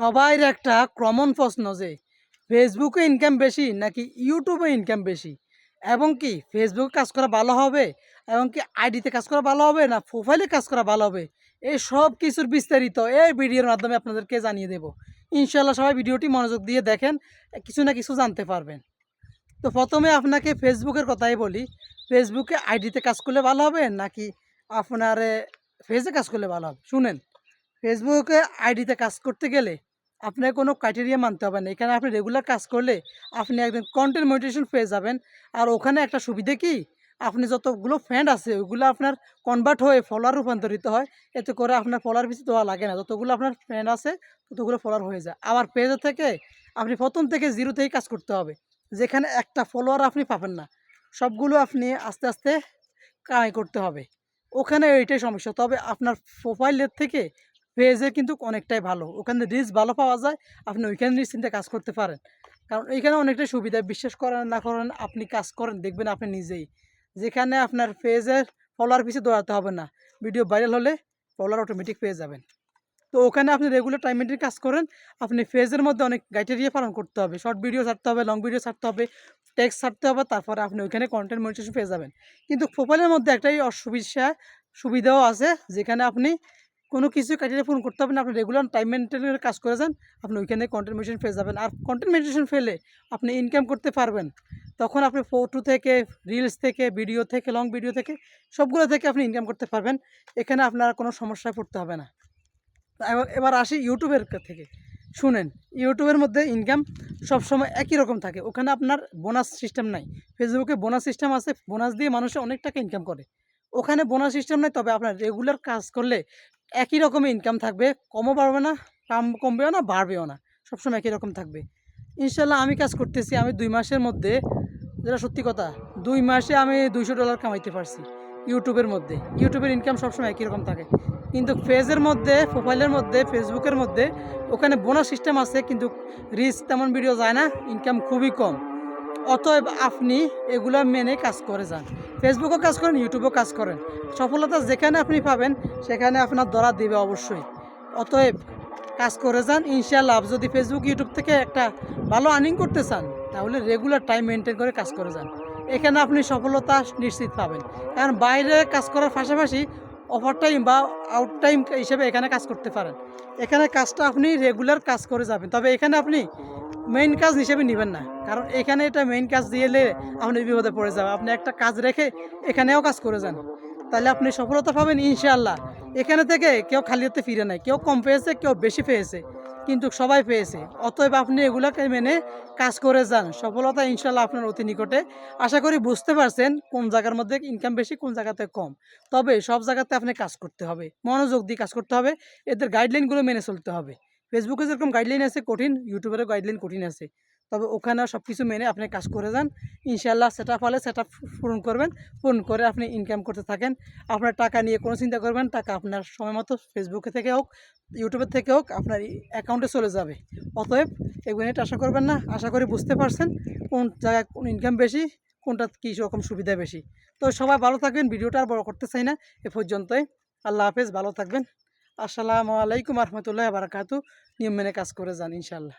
সবাইর একটা কমন প্রশ্ন যে ফেসবুকে ইনকাম বেশি নাকি ইউটিউবে ইনকাম বেশি? এবং কি ফেসবুকে কাজ করা ভালো হবে? এবং কি আইডিতে কাজ করা ভালো হবে না প্রোফাইলে কাজ করা ভালো হবে? এই সব কিছুর বিস্তারিত এই ভিডিওর মাধ্যমে আপনাদেরকে জানিয়ে দেব। ইনশাল্লাহ সবাই ভিডিওটি মনোযোগ দিয়ে দেখেন, কিছু না কিছু জানতে পারবেন। তো প্রথমে আপনাকে ফেসবুকের কথাই বলি। ফেসবুকে আইডিতে কাজ করলে ভালো হবে নাকি আপনার ফেসে কাজ করলে ভালো হবে? শুনেন ফেসবুকে আইডিতে কাজ করতে গেলে আপনার কোনো ক্রাইটেরিয়া মানতে হবে না। এখানে আপনি রেগুলার কাজ করলে আপনি একদম কন্টেন্ট মোটিভেশন পেয়ে যাবেন। আর ওখানে একটা সুবিধা কি? আপনি যতগুলো ফ্রেন্ড আছে, ওইগুলো আপনার কনভার্ট হয়ে ফলোয়ার রূপান্তরিত হয়। এতে করে আপনার ফলোয়ার বেশি দেওয়া লাগে না। যতগুলো আপনার ফ্রেন্ড আছে, ততগুলো ফলোয়ার হয়ে যায়। আবার পেজে থেকে আপনি প্রথম থেকে জিরো থেকেই কাজ করতে হবে। যেখানে একটা ফলোয়ার আপনি পাবেন না। সবগুলো আপনি আস্তে আস্তে কামাই করতে হবে। ওখানে এইটাই সমস্যা। তবে আপনার প্রোফাইলের থেকে পেজে কিন্তু অনেকটাই ভালো। ওখানে রিচ ভালো পাওয়া যায়, আপনি ওইখানে নিশ্চিন্তে কাজ করতে পারেন। কারণ এইখানে অনেকটাই সুবিধা, বিশ্বাস করেন না করেন, আপনি কাজ করেন, দেখবেন আপনি নিজেই। যেখানে আপনার পেজের ফলোয়ার পিছিয়ে দৌড়াতে হবে না। ভিডিও ভাইরাল হলে ফলোয়ার অটোমেটিক পেয়ে যাবেন। তো ওখানে আপনি রেগুলার টাইম মেনটেন কাজ করেন, আপনি ফেজের মধ্যে অনেক ক্রাইটেরিয়া পালন করতে হবে। শর্ট ভিডিও ছাড়তে হবে লং ভিডিও ছাড়তে হবে টেক্সট ছাড়তে হবে, তারপরে আপনি ওইখানে কন্টেন্ট মনিটেশন পেয়ে যাবেন। কিন্তু প্রোফাইলের মধ্যে একটাই অসুবিধা, সুবিধাও আছে, যেখানে আপনি কোনো কিছু ক্রাইটেরিয়া ফোন করতে হবে না। আপনি রেগুলার টাইম মেনটেনের কাজ করে যান, আপনি ওইখানে কন্টেন্ট মেডিটেশন পেয়ে যাবেন। আর কন্টেন্ট মেডিটেশন ফেলে আপনি ইনকাম করতে পারবেন। তখন আপনি ফটো থেকে রিলস থেকে ভিডিও থেকে লং ভিডিও থেকে সবগুলো থেকে আপনি ইনকাম করতে পারবেন। এখানে আপনার কোনো সমস্যায় পড়তে হবে না। এবার আসি ইউটিউবের থেকে। শুনেন, ইউটিউবের মধ্যে ইনকাম সবসময় একই রকম থাকে। ওখানে আপনার বোনাস সিস্টেম নাই। ফেসবুকে বোনাস সিস্টেম আছে। বোনাস দিয়ে মানুষে অনেক টাকা ইনকাম করে। ওখানে বোনাস সিস্টেম নেই, তবে আপনার রেগুলার কাজ করলে একই রকমের ইনকাম থাকবে। কমও বাড়বে না কাম কমবেও না, বাড়বেও না। সবসময় একই রকম থাকবে। ইনশাল্লাহ আমি কাজ করতেছি, আমি দুই মাসের মধ্যে, যেটা সত্যি কথা, দুই মাসে আমি দুইশো ডলার কামাইতে পারছি ইউটিউবের মধ্যে। ইউটিউবের ইনকাম সবসময় একই রকম থাকে। কিন্তু ফেজের মধ্যে প্রোফাইলের মধ্যে ফেসবুকের মধ্যে, ওখানে বোনাস সিস্টেম আছে, কিন্তু রিচ তেমন ভিডিও যায় না ইনকাম খুবই কম। অতএব আপনি এগুলো মেনে কাজ করে যান। ফেসবুকও কাজ করেন ইউটিউবও কাজ করেন। সফলতা যেখানে আপনি পাবেন, সেখানে আপনার ধরা দেবে অবশ্যই। অতএব কাজ করে যান। ইনশাল্লাহ যদি ফেসবুক ইউটিউব থেকে একটা ভালো আর্নিং করতে চান, তাহলে রেগুলার টাইম মেনটেন করে কাজ করে যান। এখানে আপনি সফলতা নিশ্চিত পাবেন। কারণ বাইরে কাজ করার পাশাপাশি ওভার টাইম বা আউট টাইম হিসেবে এখানে কাজ করতে পারেন। এখানে কাজটা আপনি রেগুলার কাজ করে যাবেন। তবে এখানে আপনি মেইন কাজ হিসেবে নেবেন না। কারণ এখানে এটা মেইন কাজ দিয়েলে আপনি বিপদে পড়ে যাবেন। আপনি একটা কাজ রেখে এখানেও কাজ করে যান। তাহলে আপনি সফলতা পাবেন ইনশাআল্লাহ। এখানে থেকে কেউ খালি হতে ফিরে নাই। কেউ কম পেয়েছে, কেউ বেশি পেয়েছে। কিন্তু সবাই পেয়েছে। অতএব আপনি এগুলোকে মেনে কাজ করে যান। সফলতা ইনশাল্লাহ আপনার অতি নিকটে। আশা করি বুঝতে পারছেন কোন জায়গার মধ্যে ইনকাম বেশি, কোন জায়গাতে কম। তবে সব জায়গাতে আপনি কাজ করতে হবে। মনোযোগ দিয়ে কাজ করতে হবে। এদের গাইডলাইনগুলো মেনে চলতে হবে। ফেসবুকে যেরকম গাইডলাইন আছে কঠিন ইউটিউবেরও গাইডলাইন কঠিন আছে। তবে ওখানে সব কিছু মেনে আপনি কাজ করে যান। ইনশাল্লাহ সেট সেটা ফলে সেটা পূরণ করবেন। পূরণ করে আপনি ইনকাম করতে থাকেন। আপনার টাকা নিয়ে কোনো চিন্তা করবেন টাকা আপনার সময় মতো ফেসবুকে থেকে হোক ইউটিউবের থেকে হোক, আপনার অ্যাকাউন্টে চলে যাবে। অতএব এগুলো নিয়ে আশা করবেন না। আশা করি বুঝতে পারছেন কোন জায়গায় কোন ইনকাম বেশি, কোনটা কী রকম সুবিধা বেশি। তো সবাই ভালো থাকবেন। ভিডিওটা আর বড় করতে চাই না। এ পর্যন্তই। আল্লাহ হাফেজ। ভালো থাকবেন। আসসালামু আলাইকুম রহমতুল্লাহ বারাকাতু নিয়ম মেনে কাজ করে যান ইনশাল্লাহ